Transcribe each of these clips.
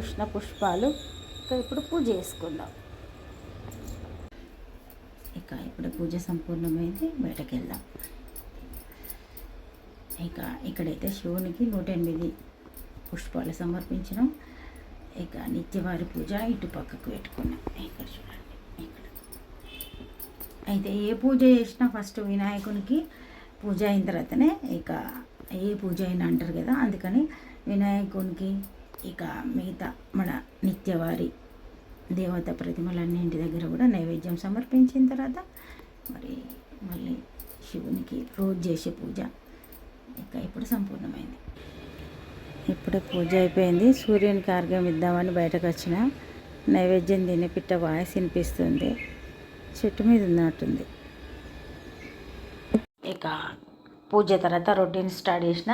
ఉష్ణ పుష్పాలు. ఇక ఇప్పుడు పూజ చేసుకుందాం. ఇక ఇప్పుడు పూజ సంపూర్ణమైంది. బయటకు వెళ్దాం ఇక ఇక్కడైతే శివునికి నూట ఎనిమిది పుష్పాలు సమర్పించినాం. ఇక నిత్యవారి పూజ ఇటు పక్కకు పెట్టుకున్నాం. ఇక్కడ చూడండి ఇక్కడ. అయితే ఏ పూజ చేసినా ఫస్ట్ వినాయకునికి పూజ అయిన తర్వాతనే ఇక ఏ పూజ అయినా అంటారు కదా అందుకని వినాయకునికి ఇక మిగతా మన నిత్యవారి దేవత ప్రతిమలన్నింటి దగ్గర కూడా నైవేద్యం సమర్పించిన తర్వాత మరి మళ్ళీ శివునికి రోజు చేసే పూజ ఇక ఇప్పుడు సంపూర్ణమైంది. ఇప్పుడే పూజ అయిపోయింది. సూర్యునికి ఆర్గ్యం ఇద్దామని బయటకు వచ్చిన నైవేద్యం తిని పిట్ట వాయిస్ వినిపిస్తుంది. చెట్టు మీద ఉన్నట్టుంది. ఇక పూజ తర్వాత రొటీన్ స్టార్ట్ చేసిన.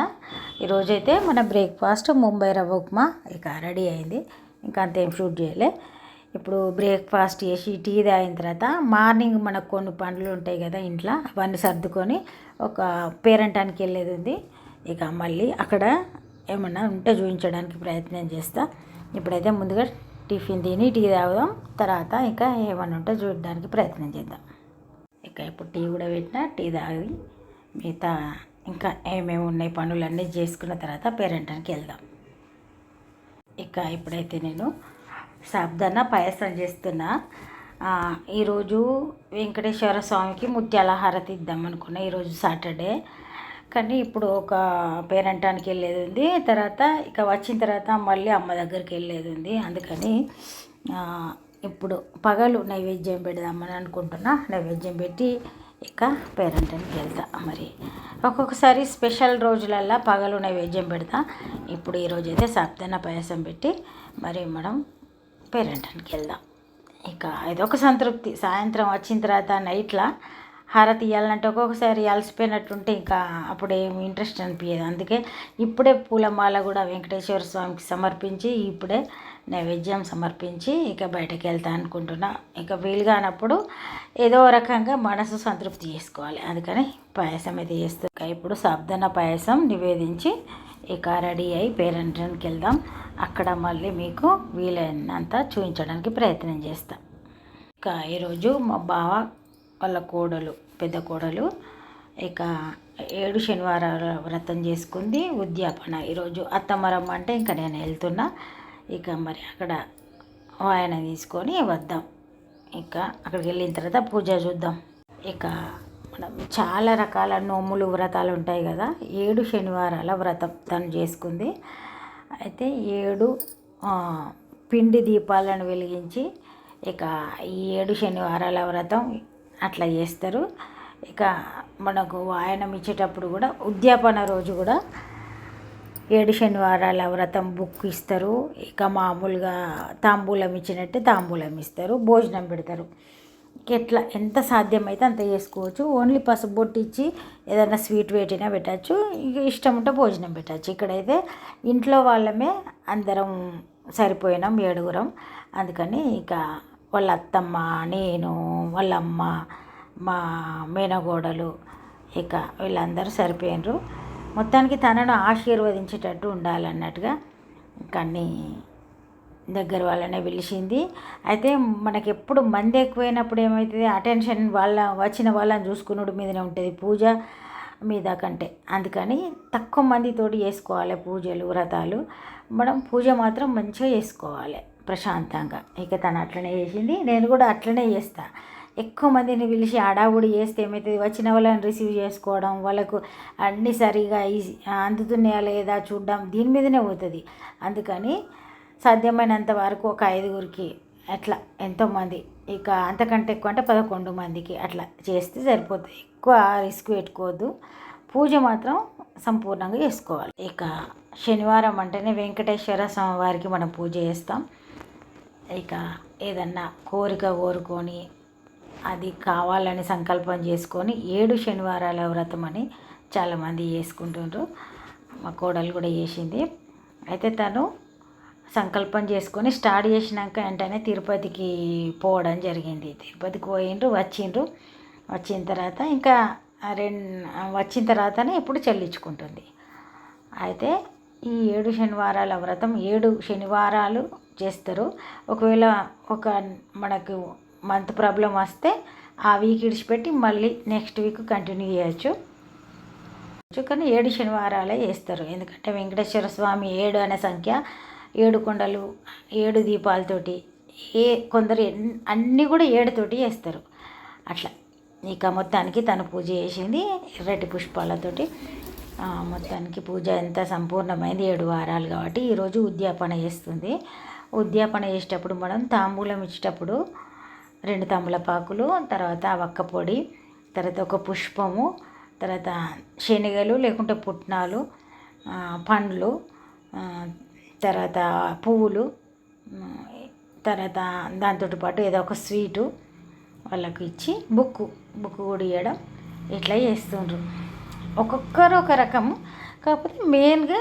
ఈరోజైతే మన బ్రేక్ఫాస్ట్ ముంబై రవ్వ ఉప్మా. ఇక రెడీ అయింది. ఇంకా అంతేం షూట్ చేయలే. ఇప్పుడు బ్రేక్ఫాస్ట్ చేసి టీ తాగిన తర్వాత మార్నింగ్ మనకు కొన్ని పనులు ఉంటాయి కదా ఇంట్లో అవన్నీ సర్దుకొని ఒక పేరంటానికి వెళ్ళేది ఉంది. ఇక మళ్ళీ అక్కడ ఏమన్నా ఉంటే చూపించడానికి ప్రయత్నం చేస్తా. ఇప్పుడైతే ముందుగా టిఫిన్ తిని టీ తాగుదాం. తర్వాత ఇంకా ఏమన్నా ఉంటే చూడడానికి ప్రయత్నం చేద్దాం. ఇక ఇప్పుడు టీ కూడా పెట్టినా టీ తాగి మిగతా ఇంకా ఏమేమి ఉన్నాయి పనులన్నీ చేసుకున్న తర్వాత పేరెంటానికి వెళ్దాం. ఇక ఇప్పుడైతే నేను సాబ్దాన పాయసం చేస్తున్నా. ఈరోజు వెంకటేశ్వర స్వామికి ముత్యాల హారతి ఇద్దాం అనుకున్నా ఈరోజు సాటర్డే. కానీ ఇప్పుడు ఒక పేరంటానికి వెళ్ళేది ఉంది. తర్వాత ఇక వచ్చిన తర్వాత మళ్ళీ అమ్మ దగ్గరికి వెళ్ళేది ఉంది. అందుకని ఇప్పుడు పగలు నైవేద్యం పెడదామని అనుకుంటున్నా. నైవేద్యం పెట్టి ఇక పేరంటానికి వెళ్తా మరి. ఒక్కొక్కసారి స్పెషల్ రోజులల్లా పగలు నైవేద్యం పెడతా. ఇప్పుడు ఈరోజు అయితే సాప్తన్న పాయసం పెట్టి మరి మనం పేరంటానికి వెళ్దాం. ఇక ఇదొక సంతృప్తి. సాయంత్రం వచ్చిన తర్వాత నైట్లా హారతి ఇవ్వాలంటే ఒక్కొక్కసారి అలసిపోయినట్టుంటే ఇంకా అప్పుడు ఏమి ఇంట్రెస్ట్ అనిపించదు అందుకే ఇప్పుడే పూలమాల కూడా వెంకటేశ్వర స్వామికి సమర్పించి ఇప్పుడే నైవేద్యం సమర్పించి ఇక బయటకు వెళ్తా అనుకుంటున్నా. ఇక వీలు కానప్పుడు ఏదో రకంగా మనసు సంతృప్తి చేసుకోవాలి. అందుకని పాయసం అయితే చేస్తుంది ఇప్పుడు సాబ్దన పాయసం నివేదించి ఇక రెడీ అయి పేరెంట్రన్కి వెళ్దాం. అక్కడ మళ్ళీ మీకు వీలైనంత చూపించడానికి ప్రయత్నం చేస్తాం. ఇంకా ఈరోజు మా బావ వాళ్ళ కోడలు పెద్ద కోడలు. ఇక ఏడు శనివారాల వ్రతం చేసుకుంది ఉద్యాపన. ఈరోజు అత్తమరం అంటే ఇంకా నేను వెళ్తున్నా. ఇక మరి అక్కడ ఆయన తీసుకొని వద్దాం. ఇక అక్కడికి వెళ్ళిన తర్వాత పూజ చూద్దాం. ఇక మనం చాలా రకాల నోములు వ్రతాలు ఉంటాయి కదా. ఏడు శనివారాల వ్రతం తను చేసుకుంది. అయితే ఏడు పిండి దీపాలను వెలిగించి ఇక ఈ ఏడు శనివారాల వ్రతం అట్లా చేస్తారు. ఇక మనకు వాయనం ఇచ్చేటప్పుడు కూడా ఉద్యాపన రోజు కూడా ఏడు శనివారాల వ్రతం బుక్ ఇస్తారు. ఇక మామూలుగా తాంబూలం ఇచ్చినట్టే తాంబూలం ఇస్తారు. భోజనం పెడతారు. ఎట్లా ఎంత సాధ్యమైతే అంత చేసుకోవచ్చు. ఓన్లీ పసుపు బొట్టు ఇచ్చి ఏదైనా స్వీట్ పెట్టినా పెట్టచ్చు. ఇక ఇష్టం ఉంటే భోజనం పెట్టచ్చు. ఇక్కడైతే ఇంట్లో వాళ్ళమే అందరం సరిపోయినాం ఏడుగురం. అందుకని ఇక వాళ్ళ అత్తమ్మ నేను వాళ్ళ అమ్మ మా మేనగోడలు. ఇక వీళ్ళందరూ సరిపోయినరు. మొత్తానికి తనను ఆశీర్వదించేటట్టు ఉండాలన్నట్టుగా కానీ దగ్గర వాళ్ళనే పిలిచింది. అయితే మనకి ఎప్పుడు మంది ఎక్కువైనప్పుడు ఏమవుతుంది అటెన్షన్ వాళ్ళ వచ్చిన వాళ్ళని చూసుకున్నడు మీదనే ఉంటుంది పూజ మీద కంటే. అందుకని తక్కువ మందితోటి చేసుకోవాలి పూజలు వ్రతాలు. మనం పూజ మాత్రం మంచిగా చేసుకోవాలి. ప్రశాంతంగా. ఇక తను అట్లనే చేసింది. నేను కూడా అట్లనే చేస్తా. ఎక్కువ మందిని పిలిచి ఆడావుడి చేస్తే ఏమవుతుంది వచ్చిన వాళ్ళని రిసీవ్ చేసుకోవడం వాళ్ళకు అన్నీ సరిగా ఈజీ అందుతున్నాయా లేదా చూడడం దీని మీదనే పోతుంది. అందుకని సాధ్యమైనంత వరకు ఒక ఐదుగురికి అట్లా ఎంతోమంది ఇక అంతకంటే ఎక్కువ అంటే పదకొండు మందికి అట్లా చేస్తే సరిపోతుంది. ఎక్కువ రిస్క్ పెట్టుకోవద్దు. పూజ మాత్రం సంపూర్ణంగా చేసుకోవాలి. ఇక శనివారం అంటేనే వెంకటేశ్వర స్వామి వారికి మనం పూజ చేస్తాం. ఇక ఏదన్నా కోరిక కోరుకొని అది కావాలని సంకల్పం చేసుకొని ఏడు శనివారాల వ్రతం అని చాలామంది చేసుకుంటుండ్రు. మా కోడలు కూడా చేసింది. అయితే తను సంకల్పం చేసుకొని స్టార్ట్ చేసినాక వెంటనే తిరుపతికి పోవడం జరిగింది. తిరుపతికి పోయిండ్రు వచ్చిండ్రు. వచ్చిన తర్వాత ఇంకా రెండు వచ్చిన తర్వాతనే ఇప్పుడు చెల్లించుకుంటుంది. అయితే ఈ ఏడు శనివారాల వ్రతం ఏడు శనివారాలు చేస్తారు. ఒకవేళ ఒక మనకు మంత్ ప్రాబ్లం వస్తే ఆ వీక్ ఇడిచిపెట్టి మళ్ళీ నెక్స్ట్ వీక్ కంటిన్యూ చేయొచ్చు. కానీ ఏడు శనివారాలే చేస్తారు. ఎందుకంటే వెంకటేశ్వర స్వామి ఏడు అనే సంఖ్య ఏడు కొండలు ఏడు దీపాలతోటి ఏ కొందరు ఎన్- అన్నీ కూడా ఏడుతోటి చేస్తారు. అట్లా. ఇక మొత్తానికి తను పూజ చేసింది ఎర్రటి పుష్పాలతోటి. మొత్తానికి పూజ ఎంత సంపూర్ణమైంది. ఏడు వారాలు కాబట్టి ఈరోజు ఉద్యాపన చేస్తుంది. ఉద్యాపన చేసేటప్పుడు మనం తాంబూలం ఇచ్చేటప్పుడు రెండు తమలపాకులు తర్వాత వక్క పొడి తర్వాత ఒక పుష్పము తర్వాత శనగలు లేకుంటే పుట్నాలు పండ్లు తర్వాత పువ్వులు తర్వాత దాంతో పాటు ఏదో ఒక స్వీటు వాళ్ళకు ఇచ్చి బుక్కు బుక్ కూడా ఇవ్వడం ఇట్లా చేస్తుండ్రు. ఒక్కొక్కరు ఒక రకము. కాకపోతే మెయిన్గా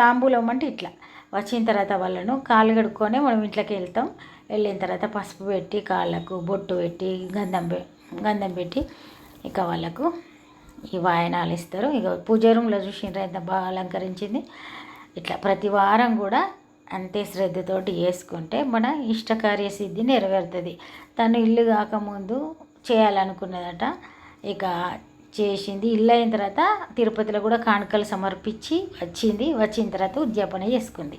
తాంబూలం అంటే ఇట్లా. వచ్చిన తర్వాత వాళ్ళను కాళ్ళు కడుక్కొని మనం ఇంట్లోకి వెళ్తాం. వెళ్ళిన తర్వాత పసుపు పెట్టి కాళ్ళకు బొట్టు పెట్టి గంధం పె గంధం పెట్టి ఇక వాళ్ళకు ఈ వాయనాలు ఇస్తారు. ఇక పూజ రూమ్లో చూసిన ఎంత బాగా అలంకరించింది. ఇట్లా ప్రతి వారం కూడా అంతే శ్రద్ధతోటి చేసుకుంటే మన ఇష్టకార్య సిద్ధి నెరవేరుతుంది. తను ఇల్లు కాకముందు చేయాలనుకున్నదట. ఇక చేసింది. ఇల్లు అయిన తర్వాత తిరుపతిలో కూడా కానుకలు సమర్పించి వచ్చింది. వచ్చిన తర్వాత ఉద్యాపన చేసుకుంది.